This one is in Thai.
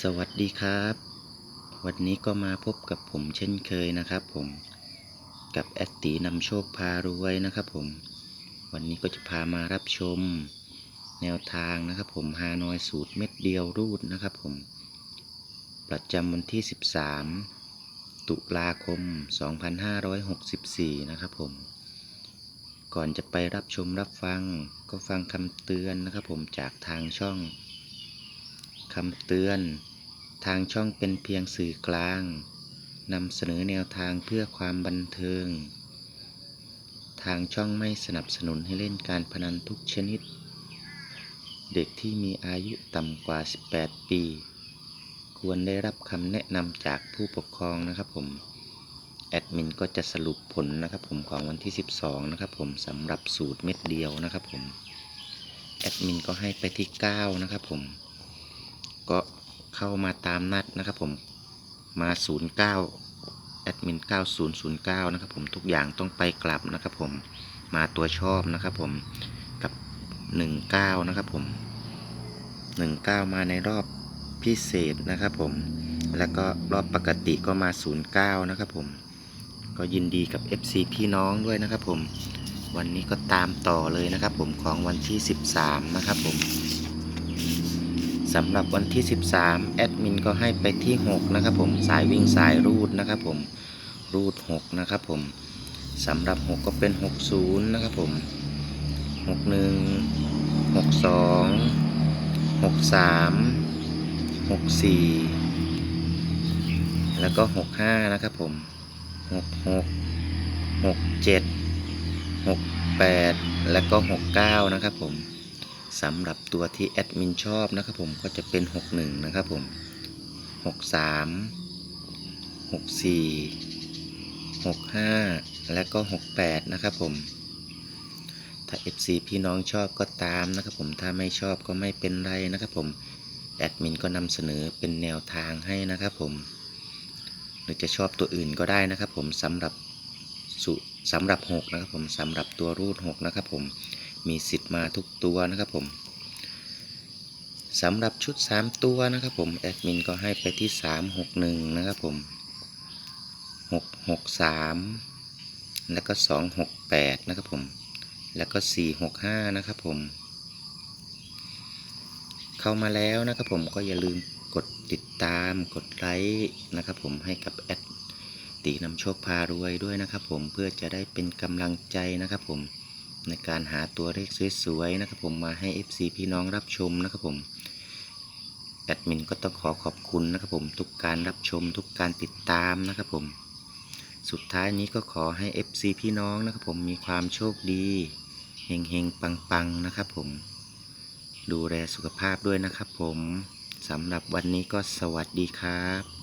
สวัสดีครับ วันนี้ก็มาพบกับผมเช่นเคยนะครับผม กับแอดตีนำโชคพารวยนะครับผม วันนี้ก็จะพามารับชม แนวทางนะครับผมฮานอยสูตรเม็ดเดียวรูดนะครับผม ประจำวันที่ 13 ตุลาคม 2564 นะครับผม ก่อนจะไปรับชมรับฟังก็ฟังคำเตือนนะครับผมจากทางช่องำเตือน ทางช่องเป็นเพียงสื่อกลางนำเสนอแนวทางเพื่อความบันเทิง ทางช่องไม่สนับสนุนให้เล่นการพนันทุกชนิด เด็กที่มีอายุต่ำกว่า 18 ปี ควรได้รับคำแนะนำจากผู้ปกครองนะครับผม แอดมินก็จะสรุปผลนะครับผมของวันที่ 12 นะครับผมสำหรับสูตรเม็ดเดียวนะครับผม แอดมินก็ให้ไปที่ 9 นะครับผม ก็เข้ามาตามนัดนะครับผมมา 09แอดมิน9009 นะครับผมทุกอย่างต้องไปกลับนะครับผมมาตัวชอบนะครับผมกับ 19 นะครับผม 19 มาในรอบพิเศษนะครับผมแล้วก็รอบปกติก็มา 09 นะครับผม ก็ยินดีกับ FC พี่น้องด้วยนะครับผม วันนี้ก็ตามต่อเลยนะครับผมของวันที่ 13 นะครับผม สำหรับวันที่ 13 แอดมินก็ให้ไปที่ 6 นะครับผม สายวิ่งสายรูดนะครับผม รูด 6 นะครับผม สำหรับ 6 ก็เป็น 60 นะครับผม 61 62 63 64 แล้วก็ 65 นะครับผม 66 67 68 แล้วก็ 69 นะครับผม สำหรับตัวที่แอดมินชอบนะครับผมก็จะเป็น 61 นะครับผม 63 64 65 และก็ 68 นะครับผม ถ้า FC พี่น้องชอบก็ตามนะครับผม ถ้าไม่ชอบก็ไม่เป็นไรนะครับผม แอดมินก็นำเสนอเป็นแนวทางให้นะครับผม หรือจะชอบตัวอื่นก็ได้นะครับผมสำหรับสุสำหรับ 6 นะครับผมสำหรับตัวรูด 6 นะครับผม มีสิทธิ์มาทุกตัวนะครับผมสำหรับชุด 3 ตัวนะครับผมแอดมินก็ให้ไปที่ 361 นะครับผม663 แล้วก็ 268 นะครับผม แล้วก็ 465 นะครับผม เข้ามาแล้วนะครับผมก็อย่าลืมกดติดตามกดไลค์นะครับผมให้กับแอดตีนำโชคพารวยด้วยนะครับผมเพื่อจะได้เป็นกำลังใจนะครับผม ในการหาตัวเลขสวยๆนะครับผมมาให้ FC พี่น้องรับชมนะครับผมแอดมินก็ต้องขอขอบคุณนะครับผมทุกการรับชมทุกการติดตามนะครับผม สุดท้ายนี้ก็ขอให้ FC พี่น้องนะครับผมมีความโชคดีเฮงๆปังๆนะครับผม ดูแลสุขภาพด้วยนะครับผมสำหรับวันนี้ก็สวัสดีครับ